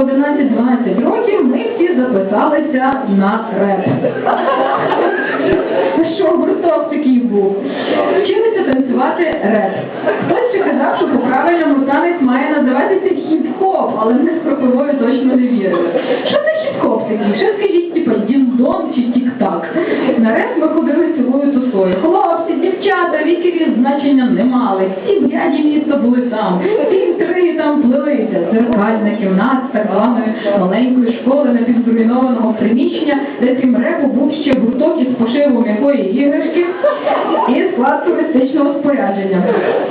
11-12 років ми всі записалися на реп. Що гурток такий був? Вчилися танцювати реп. Хтось ще казав, що по-правильному танець має називатися хіп-хоп, але ми з Прокоровою точно не вірили. Що це хіп-хоп такий? Що скажіть, типа дін-дон чи тік-так? На реп ми ходили цілою тусою. Хлопці, дівчата, вікові значення не мали. Всі бляді міста були там. Всі там плелися. Зеркальна кімната так званої маленької школи напівзруйнованого приміщення, де крім репу був ще гурток із пошиву м'якої іграшки і склад туристичного спорядження.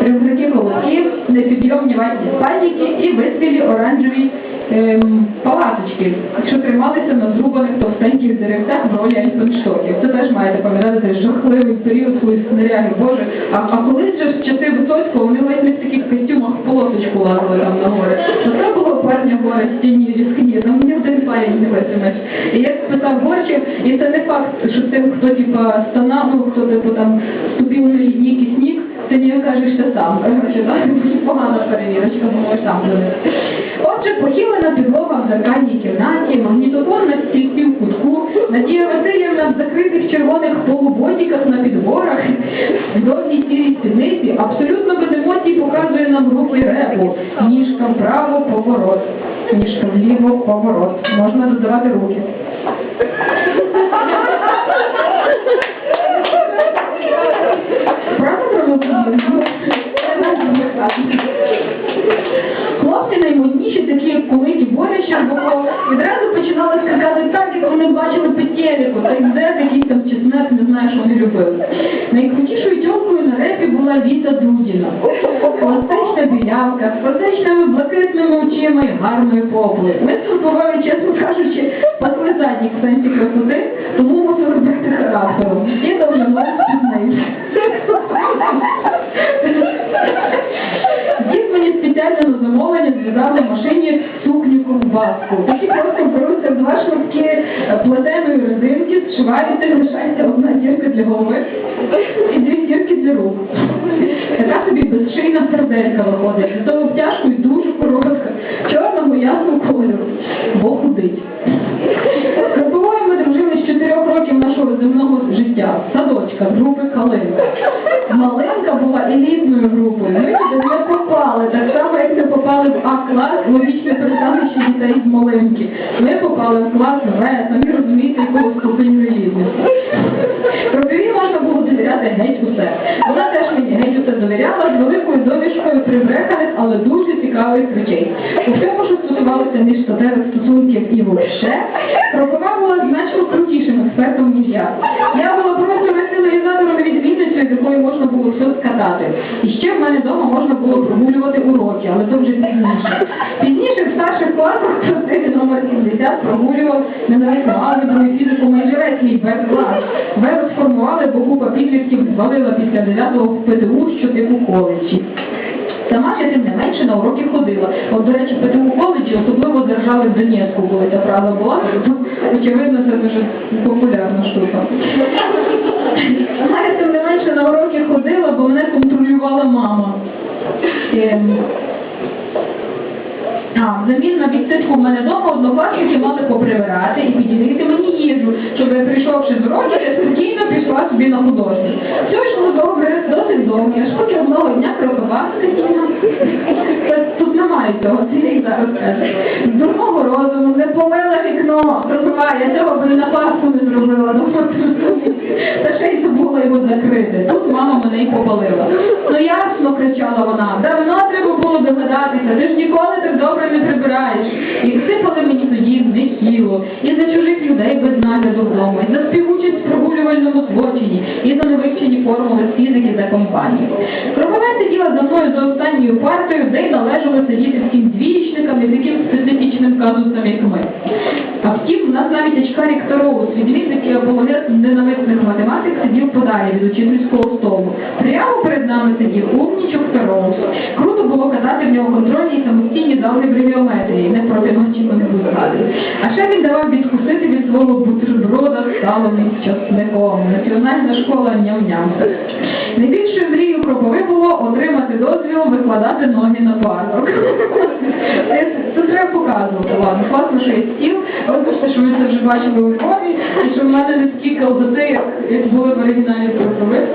Рюкзаки колосків, непідйомні ватні спальники і виспілі оранжеві ем, палаточки, що трималися на зрубаних товстеньких деревцях в ролі альпенштоків. Це теж маєте пам'ятати цей жахливий період, коли снаряги, боже. А, а колись же в часи Висоцького вони ледь не в таких костюмах в полосочку лазили там на гори. То це було парня гори стіні різкні, там ні один парень не витримеш. І як спитав Борчик, і це не факт, що тим, хто типа стонав, ну, хто типу там вступив на ліднік і сніг, ти мені кажеш ти сам. Короче, так, погана перевірочка, можеш сам Отже, похилена підлога в зеркальній кімнаті, магнітофон на стільці в кутку, Надія Васильівна в закритих червоних полуботіках на підборах, в довгій сірій спідниці, абсолютно без емоцій показує нам руки репу. Ніжка вправо, поворот. Ніжка вліво, поворот. Можна додавати руки. Починали скакати так, як вони бачили по телеку, так де якийсь там чеснок, не знаю, що вони любили. Найкрутішою тьомкою на репі була Віта Дудіна. Пластична білявка, з пластичними блакитними очима і гарною поплею. Ми з чесно кажучи, пасли задніх в сенсі красоти, тому мусили робити характером. І довжелась з нею. Дід мені спеціально на замовлення зв'язав на машині сукню ковбаску. Такі просто беруться два шматки е, плетеної резинки, зшиваються, лишається одна дірка для голови і дві дірки для рук. Така собі безшийна серделька виходить. З того обтяжку і дуже коротка, чорного ясного кольору, бо худить. З Красовою з чотирьох років нашого земного життя. Садочка, групи Калинка. Маленька була елітною групою. Ми туди не попали. Так само, як не А-клас, логічне перестановище дітей з Малинки. Ми попали в клас В, самі розумієте, якого ступеню елітності. Робові можна було довіряти геть усе. Вона теж мені геть усе довіряла з великою довішкою прибреханих, але дуже цікавих речей. У всьому, що стосувалося між статевих стосунків і вообще, була значно крутішим експертом, ніж я. Я була просто веселізатором з якої можна було все скатати. І ще в мене вдома можна було прогулювати уроки, але то вже пізніше. Пізніше в старших класах класиві номер 70 прогулював ненависну алгебру і фізику майже весь мій Б-клас. Б розформували, бо купа підлітків звалила після 9-го в ПТУ, що типу коледжі. Сама я тим не менше на уроки ходила. От, до речі, ПТУ коледжі особливо держали в Донецьку, коли ця правда була, очевидно це дуже популярна штука. Сама я тим не менше на уроки ходила, бо мене контролювала мама. Ем, а, взамін на відсидку в мене дома однокласники мали поприбирати і підігріти мені їжу, щоб я прийшовши з уроків, я спокійно пішла собі на художню. Все йшло добре, досить довго, аж поки одного дня. Та Тут немає цього, це зараз каже. Я цього би на Пасху не зробила. Ну, Та ще й забула його закрити. Тут мама мене й попалила. Ну ясно, кричала вона, давно треба було догадатися, ти ж ніколи так добре не прибираєш. І сипали мені тоді в нехіло, і за чужих людей без нагляду вдома, і за співучасть в прогулювальному злочині, і за невивчені формули фізики за компанію. Кругове сиділа за мною за останньою партою, де й належало сидіти всім двічникам і таким специфічним казусом, як. А втім, у нас навіть очкарик второго світлі, який апологет ненависних математик, сидів подалі від учительського столу. Прямо перед нами сидів умнічок Тароус. Круто було казати в нього контрольні і самостійні з алгебри не проти ночі не буду. А ще він давав відкусити від свого бутерброда з салом часником. Національна школа ням-ням. Найбільшою мрією Кропови було отримати дозвіл викладати ноги на парок. Це, треба показувати. Ладно, класно, що є стіл. Вибачте, що ви це вже бачили у Львові, і що в мене не стільки колдоти, як були в оригіналі Кропови.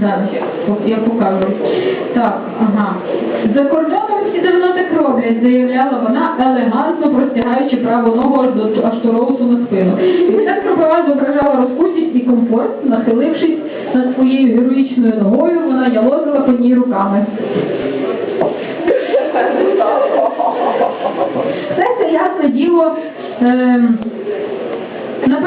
Зараз я покажу. Так, ага. За кордоном всі давно так роблять, заявляла вона, елегантно простягаючи праву ногу аж до аж до роусу на спину. І ця кропива зображала розпустість і комфорт, нахилившись над своєю героїчною ногою, вона ялозила по ній руками. Все це ясне діло. на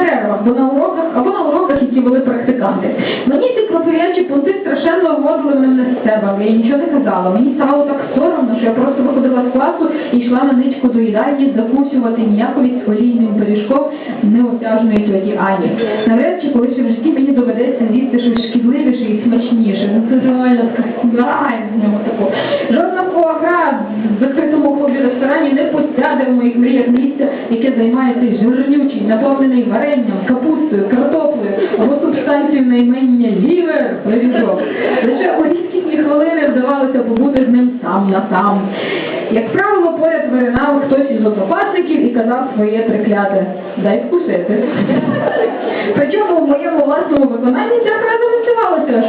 перервах, бо на уроках, або на уроках, які вели практиканти. Мені ці кропив'ячі понти страшенно вводили мене з себе, я нічого не казала. Мені стало так соромно, що я просто виходила з класу і йшла на ничку до їдальні закусювати з олійним пиріжком неосяжної тьоті Ані. Нарешті, коли ще житті мені доведеться з'їсти щось шкідливіше і смачніше. Ну це реально така з нього таку. Жодна фуагра в закритому хобі ресторані не посяде в моїх мріях місця, яке займає цей жирнючий, наповнений варенням, капустою, картоплею або субстанцією наймення лівер, пиріжок. Лише у рідкісні хвилини вдавалося побути з ним сам на сам. Як правило, поряд виринав хтось із однопасників і казав своє трикляте «дай вкусити». Причому в моєму власному виконанні ця фраза не здавалася